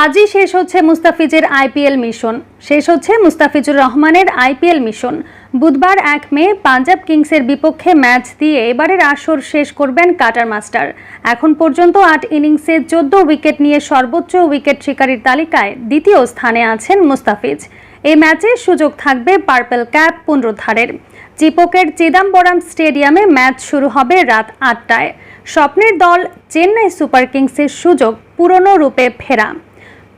আজই শেষ হচ্ছে মুস্তাফিজের আইপিএল মিশন। শেষ হচ্ছে মুস্তাফিজুর রহমানের আইপিএল মিশন। বুধবার এক মে পাঞ্জাব কিংসের বিপক্ষে ম্যাচ দিয়ে এবারের আসর শেষ করবেন কাটার মাস্টার। এখন পর্যন্ত আট ইনিংসে চোদ্দ উইকেট নিয়ে সর্বোচ্চ উইকেট শিকারীর তালিকায় দ্বিতীয় স্থানে আছেন মুস্তাফিজ। এই ম্যাচে সুযোগ থাকবে পার্পেল ক্যাপ পুনরুদ্ধারের। চিপোকের চিদাম্বরম স্টেডিয়ামে ম্যাচ শুরু হবে রাত আটটায়। স্বপ্নের দল চেন্নাই সুপার কিংসের সুযোগ পুরনো রূপে ফেরা।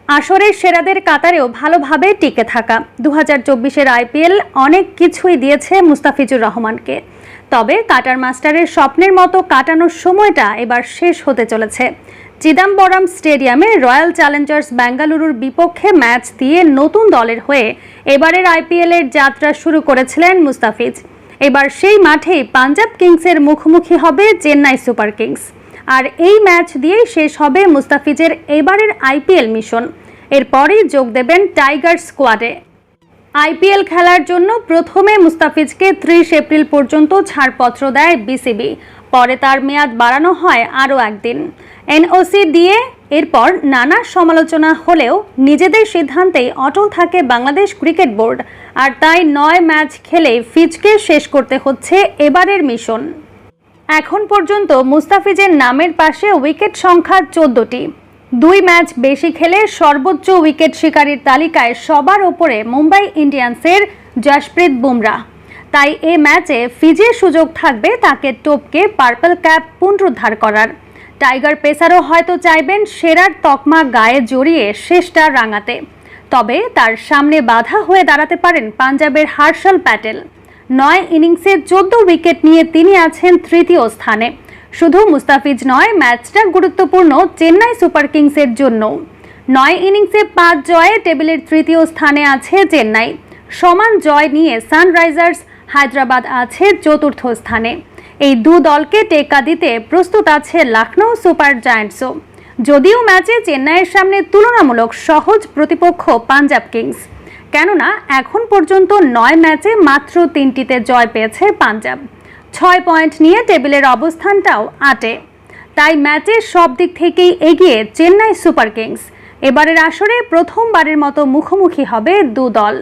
আসরের সেরাদের কাতারেও ভালোভাবে টিকে থাকা। দু হাজার চব্বিশের আইপিএল অনেক কিছুই দিয়েছে মুস্তাফিজুর রহমানকে। তবে কাটার মাস্টারের স্বপ্নের মতো কাটানোর সময়টা এবার শেষ হতে চলেছে। চিদাম্বরম স্টেডিয়ামে রয়্যাল চ্যালেঞ্জার্স বেঙ্গালুরুর বিপক্ষে ম্যাচ দিয়ে নতুন দলের হয়ে এবারের আইপিএলের যাত্রা শুরু করেছিলেন মুস্তাফিজ। এবার সেই মাঠেই পাঞ্জাব কিংসের মুখোমুখি হবে চেন্নাই সুপার কিংস। আর এই ম্যাচ দিয়েই শেষ হবে মুস্তাফিজের এবারের আইপিএল মিশন। এরপরই যোগ দেবেন টাইগার স্কোয়াডে। আইপিএল খেলার জন্য প্রথমে মুস্তাফিজকে ত্রিশ এপ্রিল পর্যন্ত ছাড়পত্র দেয় বিসিবি। পরে তার মেয়াদ বাড়ানো হয় আরও একদিন। এনওসি দিয়ে এরপর নানা সমালোচনা হলেও নিজেদের সিদ্ধান্তেই অটল থাকে বাংলাদেশ ক্রিকেট বোর্ড। আর তাই নয় ম্যাচ খেলে ফিজকে শেষ করতে হচ্ছে এবারের মিশন। এখন পর্যন্ত মুস্তাফিজের নামের পাশে উইকেট সংখ্যা চোদ্দটি। দুই ম্যাচ বেশি খেলে সর্বোচ্চ উইকেট শিকারীর তালিকায় সবার ওপরে মুম্বাই ইন্ডিয়ান্সের জশপ্রীত বুমরা। তাই এ ম্যাচে ফিজির সুযোগ থাকবে তাকে টপকে পার্পল ক্যাপ পুনরুদ্ধার করার। টাইগার পেসারও হয়তো চাইবেন সেরার তকমা গায়ে জড়িয়ে শেষটা রাঙাতে। তবে তার সামনে বাধা হয়ে দাঁড়াতে পারেন পাঞ্জাবের হার্ষল প্যাটেল। নয় ইনিংসে চোদ্দ উইকেট নিয়ে তিনি আছেন তৃতীয় স্থানে। শুধু মুস্তাফিজ নয়, ম্যাচটা গুরুত্বপূর্ণ চেন্নাই সুপার কিংসের জন্য। নয় ইনিংসে পাঁচ জয়ে টেবিলের তৃতীয় স্থানে আছে চেন্নাই। সমান জয় নিয়ে সানরাইজার্স হায়দ্রাবাদ আছে চতুর্থ স্থানে। এই দু দলকে টেক্কা দিতে প্রস্তুত আছে লখনৌ সুপার জায়ান্টসও। যদিও ম্যাচে চেন্নাইয়ের সামনে তুলনামূলক সহজ প্রতিপক্ষ পাঞ্জাব কিংস। কেননা এখন পর্যন্ত নয় ম্যাচে মাত্র তিনটিতে জয় পেয়েছে পাঞ্জাব। ছয় পয়েন্ট নিয়ে টেবিলের অবস্থানটাও আটে। তাই ম্যাচের সব দিক থেকেই এগিয়ে চেন্নাই সুপার কিংস। এবারের আসরে প্রথমবারের মতো মুখোমুখি হবে দু দল